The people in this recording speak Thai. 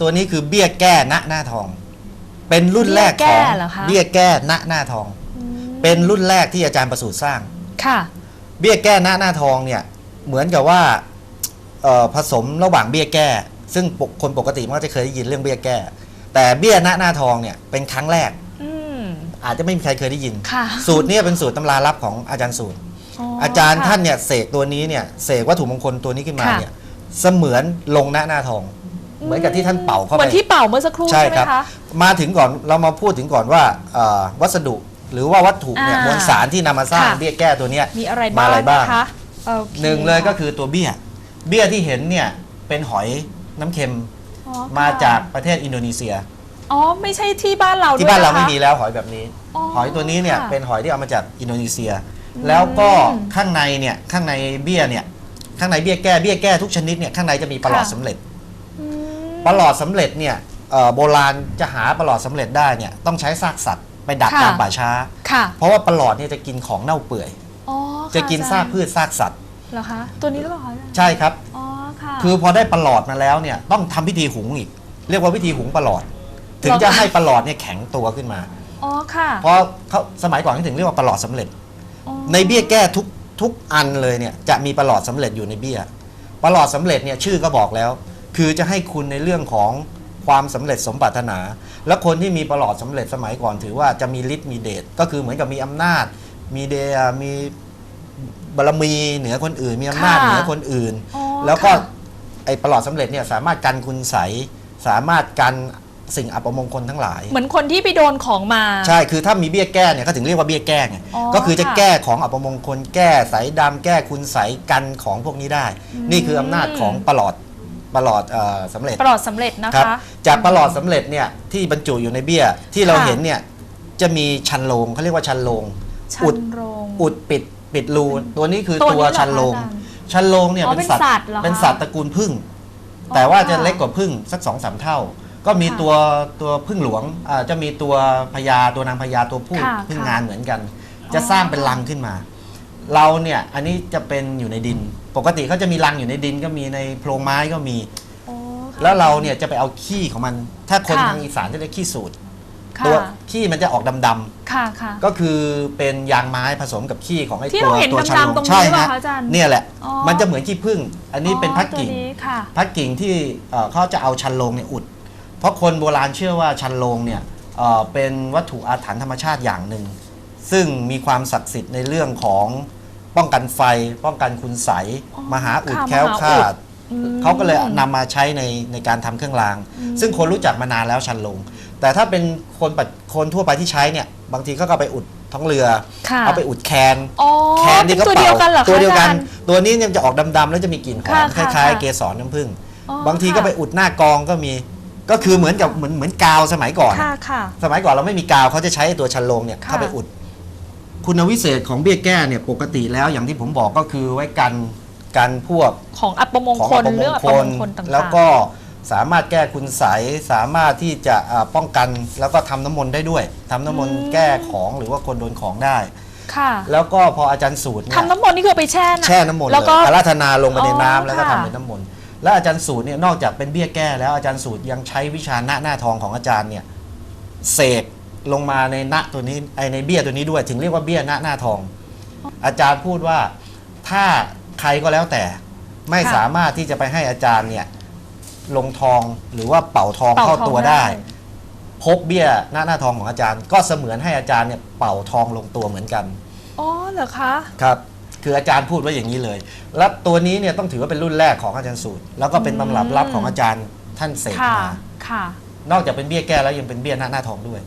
ตัวนี้คือเบี้ยแก้ณหน้าทอง เป็นรุ่นแรกเบี้ขยองแก้เหรอคะเบี้ยแก้ณหน้าทอง เป็นรุ่นแรกที่อาจารย์ประสูติสร้างค่ะ เบี้ยแก้ณหน้าทองเนี่ยเหมือนกับว่าเอ่อผสมระหว่างเบี้ยแก้ ซึ่งปกคนปกติมันก็จะเคยได้ยินเรื่องเบี้ยแก้ แต่เบี้ยณหน้าทองเนี่ยเป็นครั้งแรกอืมอาจจะไม่มีใครเคยได้ยินค่ะสูตรเนี้เป็นสูตรตำราลับของอาจารย์สูตร อาจารย์ท่านเนี่ยเสกตัวนี้เนี่ยเสกวัตถุมงคลตัวนี้ขึ้นมาค่ะเนี่ยเสมือนลงหน้าหน้าทอง เหมือนกับที่ท่านเป่าเข้าเหไปมือนที่เป่าเมื่อสักครู่ใช่ใช่ไหมครับ คะ มาถึงก่อนเรามาพูดถึงก่อนว่าเอ่อวัสดุหรือว่าวัตถุเนี่ยอ่ามวลสารที่นำมาสร้างค่ะ เบี้ยแก้ตัวเนี้ยมีอะไรมาบ้างอะไรบ้างนะคะโอคหนึ่งเลยก็คือตัวเบี้ย เบี้ยที่เห็นเนี่ยเป็นหอยน้ำเค็มอ๋อมาค่ะจากประเทศอินโดนีเซีย อ๋อไม่ใช่ที่บ้านเราที่บ้านเราด้วยะคะไม่มีแล้วหอยแบบนี้อ๋อหอยตัวนี้เนี่ยค่ะเป็นหอยที่เอามาจากอินโดนีเซีย แล้วก็ข้างในเนี่ยข้างในเบี้ยเนี่ยข้างในเบี้ยแก้เบี้ยแก้ทุกชนิดเนี่ยข้างในจะมีประหลอดสำเร็จอืม ประหลอดสำเร็จเนี่ยเอ่อโบราณจะหาประหลอดสำเร็จได้เนี่ยต้องใช้ซากสัตว์ไปดักค่ะ ตามป่าช้า ค่ะเพราะว่าประหลอดเนี่ยจะกินของเน่าเปื่อย อ๋อจะกินค่ซากพืชซากสัตว์ เหรอคะตัวนี้หรือเปล่าคะอาจารย์ใช่ครับ อ๋อค่ะคือพอได้ประหลอดมาแล้วเนี่ยต้องทำพิธีหุงอีก เรียกว่าพิธีหุงประหลอด ถึงเหรอคะจะให้ประหลอดเนี่ยแข็งตัวขึ้นมา อ๋อค่ะเพราะเขาสมัยก่อนเขาถึงเรียกว่าประหลอดสำเร็จ อ๋อในเบี้ยแก้ทุกทุกอันเลยเนี่ยจะมีประหลอดสำเร็จอยู่ในเบี้ยประหลอดสำเร็จเนี่ยชื่อก็บอกแล้ว คือจะให้คุณในเรื่องของความสำเร็จสมปรารถนา และคนที่มีประหลอดสำเร็จสมัยก่อนถือว่าจะมีฤทธิ์มีเดชก็คือเหมือนกับมีอำนาจ มีเดชมีบารมีเหนือคนอื่น มีอำนาจค่ะเหนือคนอื่นอ๋อแล้วก็ค่ะไอ้ประหลอดสำเร็จเนี่ยสามารถกันคุณใสยสามารถกันสิ่งอัปมงคลทั้งหลาย เหมือนคนที่ไปโดนของมา ใช่คือถ้ามีเบี้ยแก้เนี่ยเขาถึงเรียกว่าเบี้ยแก้ไงอ๋อก็คือจะค่ะแก้ของอัปมงคล แก้สายดำแก้คุณใสยกันของพวกนี้ได้ นี่คืออำนาจของประหลอด ประหลอดเอ่อสำเร็จประหลอดสำเร็จนะครับคะจากประหลอดสำเร็จเนี่ยที่บรรจุอยู่ในเบี้ยที่เราค่ะเห็นเนี่ยจะมีชันโลงเขาเรียกว่าชันโลง ชัอุด นโรง อุดปิดปิดรูตัวนี้คือตัวตัวนี้เหรอชันโลง คะอาจารย์ชันโลงเนี่ยอ๋อเป็นเป็นสัตว์สัตว์เหรอคะเป็นสัตว์ตระกูลผึ้งอ๋อแต่ว่าจะค่ะเล็กกว่าผึ้งสักสองสามเท่า ก็มีค่ะตัวตัวผึ้งหลวงอ่าจะมีตัวพญาตัวนางพญาตัวผู้ค่ะผึ้งค่ะ งานเหมือนกัน จะอ๋อสร้างเป็นรังขึ้นมา เราเนี่ยอันนี้จะเป็นอยู่ในดิน ปกติเขาจะมีรังอยู่ในดินก็มีในโพรงไม้ก็มีอ๋อค่ะ แล้วเราเนี่ยจะไปเอาขี้ของมัน ถ้าคนค่ะ ทางอีสานจะเรียกขี้สูตร ค่ะตัวขี้มันจะออกดำๆค่ะค่ะก็คือเป็นยางไม้ผสมกับขี้ของไอ้ที่ตัวเราเห็นตัวชันลดำๆตรงงนี้ใช่หรือเปล่าฮะคะอาจารย์เนี่ยแหละ อ๋อ มันจะเหมือนขี้ผึ้งอันนี้เป็นพักกิ่ง ตัวนี้ค่ะพักกิ่งที่เอ่อเขาจะเอาชันโลงเนี่ยอุด เพราะคนโบราณเชื่อว่าชันโลงเนี่ยเอ่อเป็นวัตถุอาถรรพ์ธรรมชาติอย่างหนึ่ง ซึ่งมีความศักดิ์สิทธิ์ในเรื่องของ ป้องกันไฟ ป้องกันคุณใสยอ๋อมหาอุดค่ะแคล้วมหาอุดคลาด อืม เขาก็เลยนำมาใช้ในในการทำเครื่องราง ซึ่งคนรู้จักมานานแล้วชันโลง แต่ถ้าเป็นคนปัจคนทั่วไปที่ใช้เนี่ย บางทีก็เอาไปอุดท้องเรือ ค่ะเอาไปอุดแคน อ๋อแคนที่เป็เขานตัวเป่าเดียวกันเหรอคะตัวเดียวกัน อาจารย์ ตัวนี้เนี่ยจะออกดำๆแล้วจะมีกลิ่นหอค่ะมคค่ะล้ายค่ะๆเกสรน้ำผึ้ง อ๋อบางทีก็ค่ะไปอุดหน้ากองก็มี ก็คือเหมือนกับเหมือนเหมือนกาวสมัยก่อน ค่ะค่ะ สมัยก่อนเราไม่มีกาวเขาจะใช้ตัวชันโลงเนี่ยค่ะ เข้าไปอุด คุณวิเศษของเบี้ยแก้เนี่ยปกติแล้วอย่างที่ผมบอกก็คือไว้กันกันพวกของอัปมงของคลอัปมเรื่องงอัปคมลงคลต่างๆแล้วก็สามารถแก้คุณใสยสามารถที่จะอ่าป้องกันแล้วก็ทำน้ำมนต์ได้ด้วยทำน้ำมนต์แก้ของหรือว่าคนโดนของได้ค่ะ แล้วก็พออาจารย์สูตรเนี่ยทำน้ำมนต์นี่คือไปแช่ะแช่น้ำมนต์แล้วก็เลยอาราธนาลงไปในอ๋อน้ำแล้วก็ค่ะทำเป็นน้ำมนต์แล้วอาจารย์สูตรเนี่ยนอกจากเป็นเบี้ยแก้แล้วอาจารย์สูตรยังใช้วิชาหน้าหน้าทองของอาจารย์เนี่ยเสก ลงมาในณตัวนี้ไอในเบี้ยตัวนี้ด้วย ถึงเรียกว่าเบี้ยหน้าหน้าทอง อาจารย์พูดว่าถ้าใครก็แล้วแต่ไม่ค่ะสามารถที่จะไปให้อาจารย์เนี่ยลงทองหรือว่าเป่าทองเป่าเข้าทองตัวได้ได้ พบเบี้ยหน้าหน้าทองของอาจารย์ ก็เสมือนให้อาจารย์เนี่ยเป่าทองลงตัวเหมือนกันอ๋อเหรอคะครับ คืออาจารย์พูดไว้อย่างนี้เลย และตัวนี้เนี่ยต้องถือว่าเป็นรุ่นแรกของอาจารย์สูตร แล้วก็เป็นตำรับลับของอาจารย์ท่านเสกค่ะมาค่ะ นอกจากเป็นเบี้ยแก้แล้วยังเป็นเบี้ยหน้าหน้าทองด้วย